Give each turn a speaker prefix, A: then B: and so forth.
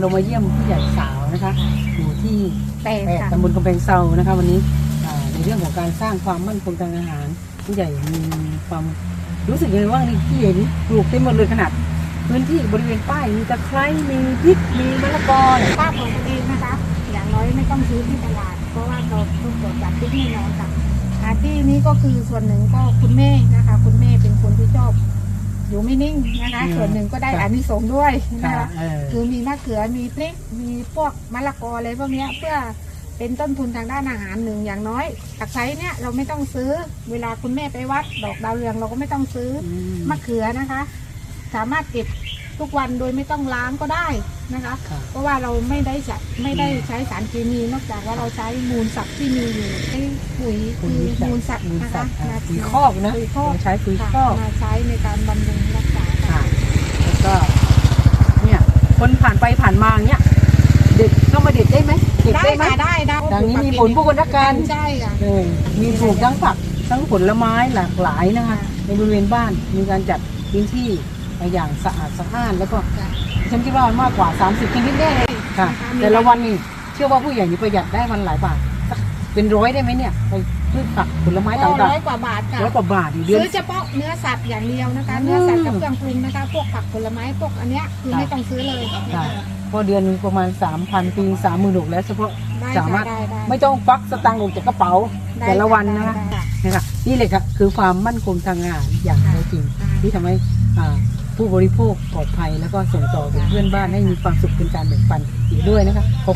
A: เรามาเยี่ยมผู้ใหญ่สาวนะคะอยู่ที่
B: แปด
A: แปด
B: ค่ะ
A: ตำบลกำแพงเซานะคะ วันนี้อ่าในเรื่องของการสร้างความมั่นคงทางอาหาร ผู้ใหญ่มีความรู้สึกยังไงว่างนี่ที่เห็นปลูกเต็มหมดเลยขนาด พื้นที่บริเวณป้ายมีตะไคร้มีพริกมีมะละกอเนี่ย
B: ป้าปลูกเองนะคะ อย่างน้อยไม่ต้องซื้อที่ตลาด เพราะว่าเราทุกคนจากที่นี่นอนค่ะอ่าที่นี้ก็คือส่วนหนึ่งก็คุณแม่นะคะคุณแม่เป็นคนที่ชอบ อยู่ไม่นิ่งนะคะ ส่วนหนึ่งก็ได้อานิสงส์ด้วยนะ
A: ค่ะ
B: คะ
A: เออ
B: คือมีมะเขือมีพริกมีพวกมะละกออะไรพวกเนี้ยเพื่อเป็นต้นทุนทางด้านอาหารหนึ่งอย่างน้อยตะไคร้เนี่ยเราไม่ต้องซื้อ เวลาคุณแม่ไปวัด ดอกดาวเรืองเราก็ไม่ต้องซื้อ
A: อืม
B: มะเขือนะคะ สามารถเก็บทุกวันโดยไม่ต้องล้างก็ได้นะคะ
A: ค่ะ
B: เพราะว่าเราไม่ได้จะไม่ได้ใช้สารเคมีนอกจากว่าเราใช้มูลสัตว์ที่มีอยู่ใช้ปุ๋ย
A: ปุ๋
B: คื
A: ย
B: อ
A: จาก
B: มูลสัตว์
A: มูล
B: นะ
A: สั
B: คะ
A: ตว์อะ
B: มา
A: ปุ๋ยคอกนะ
B: ปุ๋ยคอก
A: เราใช้ปุ๋ย
B: ค่ะ
A: คอก
B: มาใช้ในการบำรุงรักษา
A: ค่ะแล้วก็เนี่ย คนผ่านไปผ่านมาอย่างเงี้ยเด็ดเข้ามาเด็ดได้ไหมเด็ด
B: ได้
A: ได้ไหม
B: ค่ะได้ได้
A: ดังนี้มีผลผู้คนรักกัน
B: ใช่ค่ะ
A: เออมีปลูกทั้งผักทั้งผลไม้หลากหลายนะคะ ในบริเวณบ้านมีการจัดพื้นที่ไปอย่างสะอาดสะอ้านแล้วก็ฉันคิดว่ามากกว่า 30ชนิดแน่เลยค่ะ แต่ละวันนี่เชื่อว่าผู้ใหญ่นี่ประหยัดได้วันหลายบาทสัก เป็นร้อยได้ไหมเนี่ยไปพืชผักผลไม้
B: ก็
A: ต่าง
B: ร้อยกว่าบาทค่ะ
A: ๆร้อยกว่าบาทอีกเดือน
B: ซื้อเฉพาะเนื้อสัตว์อย่างเดียวนะคะ
A: อืม
B: เนื้อสัตว์กับเครื่องปรุงนะคะ พวกผักผลไม้พวกอันเนี้ยคือ
A: ค่ะ
B: ไม่ต้องซื้อเลย
A: ค่ะเพราะเดือนหนึงประมาณ 3,000ปี3 0 0 0 0ดกแล้วเฉพาะ
B: ได้
A: สามารถ
B: ได้ได้
A: ไม่ต้องฟักสตังค์ออกจากกระเป๋า
B: ได้
A: แต่ละวันนะคะ
B: ได้ได้
A: นะคะนี่เลยค่ะคือความมั่นคงทางอาหารอย่างแท้จริง
B: ค่ะ
A: ที่ทำให้อ่าผู้บริโภคปลอดภัยแล้วก็ส่งต่อถึงเพื่อนบ้านให้มีความสุขเป็นการแบ่งปันอีกด้วยนะคะขอบ